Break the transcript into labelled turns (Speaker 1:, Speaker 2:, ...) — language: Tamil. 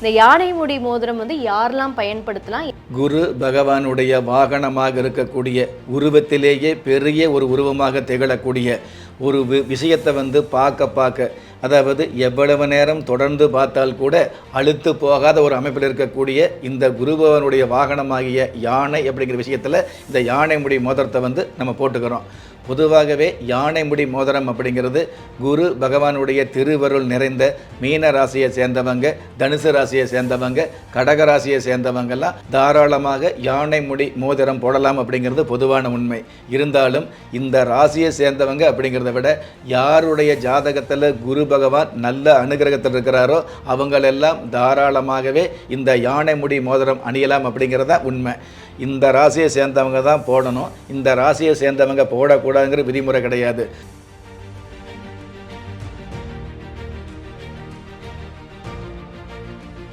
Speaker 1: இந்த யானை முடி மோதிரம் வந்து யாரெல்லாம் பயன்படுத்தலாம்?
Speaker 2: குரு பகவானுடைய வாகனமாக இருக்கக்கூடிய உருவத்திலேயே பெரிய ஒரு உருவமாக திகழக்கூடிய ஒரு விஷயத்தை வந்து பார்க்க பார்க்க அதாவது எவ்வளவு நேரம் தொடர்ந்து பார்த்தால் கூட அழுத்து போகாத ஒரு அமைப்பில் இருக்கக்கூடிய இந்த குருபவனுடைய வாகனமாகிய யானை அப்படிங்கிற விஷயத்தில் இந்த யானை முடி மோதிரத்தை வந்து நம்ம போட்டுக்கிறோம். பொதுவாகவே யானை முடி மோதிரம் அப்படிங்கிறது குரு பகவானுடைய திருவருள் நிறைந்த மீன ராசியை சேர்ந்தவங்க தனுசு ராசியை சேர்ந்தவங்க கடக ராசியை சேர்ந்தவங்கெல்லாம் தாராளமாக யானை முடி மோதிரம் போடலாம் அப்படிங்கிறது பொதுவான உண்மை. இருந்தாலும் இந்த ராசியை சேர்ந்தவங்க அப்படிங்கிறத விட யாருடைய ஜாதகத்தில் குரு பகவான் நல்ல அனுகிரகத்தில் இருக்கிறாரோ அவங்களெல்லாம் தாராளமாகவே இந்த யானை முடி மோதிரம் அணியலாம் அப்படிங்கிறதா உண்மை. இந்த ராசியை சேர்ந்தவங்க தான் போடணும். இந்த ராசியை சேர்ந்தவங்க போடக்கூடாதுங்கிற விதிமுறை கிடையாது.